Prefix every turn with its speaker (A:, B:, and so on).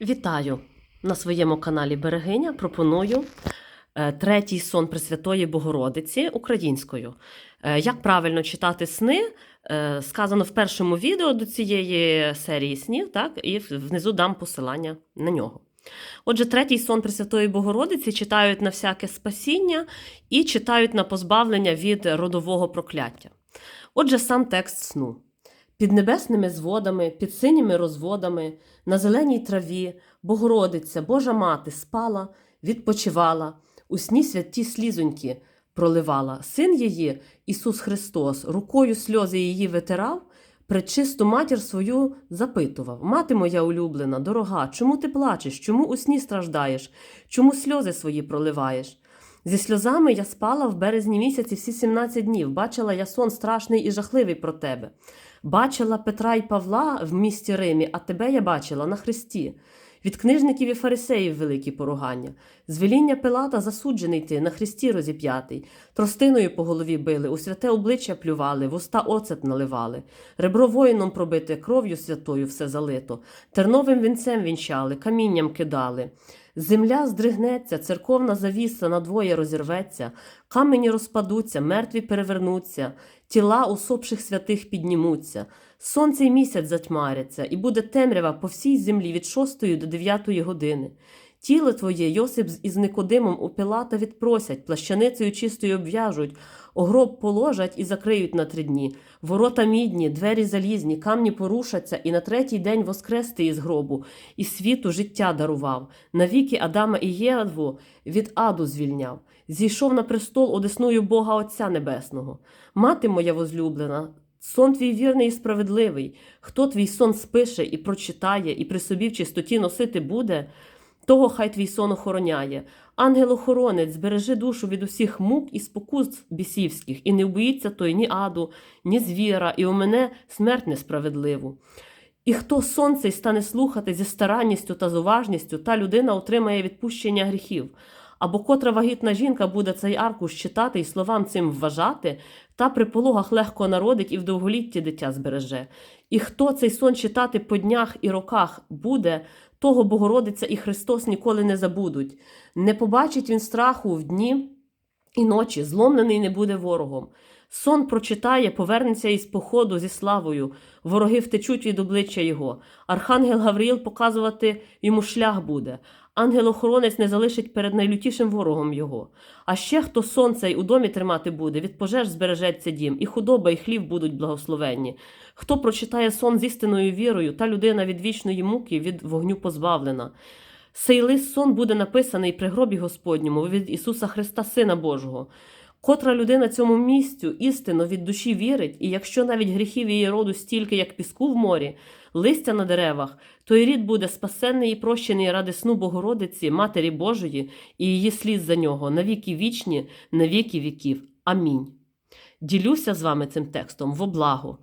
A: Вітаю на своєму каналі Берегиня. Пропоную е, третій сон Пресвятої Богородиці українською. Е, Як правильно читати сни, е, сказано в першому відео до цієї серії снів, так, і внизу дам посилання на нього. Отже, третій сон Пресвятої Богородиці читають на всяке спасіння і читають на позбавлення від родового прокляття. Отже, сам текст сну. Під небесними зводами, під синіми розводами, на зеленій траві, Богородиця, Божа мати спала, відпочивала, у сні святі слізоньки проливала. Син її, Ісус Христос, рукою сльози її витирав, пречисту матір свою запитував: Мати моя улюблена, дорога, чому ти плачеш? Чому у сні страждаєш? Чому сльози свої проливаєш? Зі сльозами я спала в березні місяці всі 17 днів. Бачила я сон страшний і жахливий про тебе. Бачила Петра і Павла в місті Римі, а тебе я бачила на хресті. Від книжників і фарисеїв великі поругання. З веління Пилата засуджений ти, на хресті розіп'ятий. Тростиною по голові били, у святе обличчя плювали, в уста оцет наливали. Ребро воїном пробите, кров'ю святою все залито. Терновим вінцем вінчали, камінням кидали. Земля здригнеться, церковна завіса надвоє розірветься, камені розпадуться, мертві перевернуться, тіла усопших святих піднімуться, сонце й місяць затьмаряться, і буде темрява по всій землі від шостої до дев'ятої години. Тіло твоє Йосип із Никодимом у Пилата відпросять, плащаницею чистою обв'яжуть, у гроб положать і закриють на три дні. Ворота мідні, двері залізні, камні порушаться, і на третій день воскрести із гробу, і світу життя дарував. Навіки Адама і Єву від аду звільняв. Зійшов на престол одесною Бога Отця Небесного. Мати моя возлюблена, сон твій вірний і справедливий. Хто твій сон спише і прочитає, і при собі в чистоті носити буде, того хай твій сон охороняє. Ангел-охоронець, збережи душу від усіх мук і спокус бісівських, і не боїться той ні аду, ні звіра, і у мене смерть несправедливу. І хто сон цей стане слухати зі старанністю та з уважністю, та людина отримає відпущення гріхів. Або котра вагітна жінка буде цей аркуш читати і словам цим вважати, та при пологах легко народить і в довголітті дитя збереже. І хто цей сон читати по днях і роках буде, того Богородиця і Христос ніколи не забудуть. Не побачить він страху в дні і ночі, зломлений не буде ворогом. Сон прочитає, повернеться із походу зі славою, вороги втечуть від обличчя його. Архангел Гавриїл показувати йому шлях буде. Ангел-охоронець не залишить перед найлютішим ворогом його. А ще хто сон цей у домі тримати буде, від пожеж збережеться дім, і худоба, і хлів будуть благословенні. Хто прочитає сон з істинною вірою, та людина від вічної муки від вогню позбавлена. Сей лист сон буде написаний при гробі Господньому від Ісуса Христа, Сина Божого. Котра людина цьому місцю істинно від душі вірить, і якщо навіть гріхів її роду стільки, як піску в морі, листя на деревах, той рід буде спасенний і прощений ради сну Богородиці, Матері Божої, і її слід за нього, навіки вічні, на віки віків. Амінь. Ділюся з вами цим текстом во благо.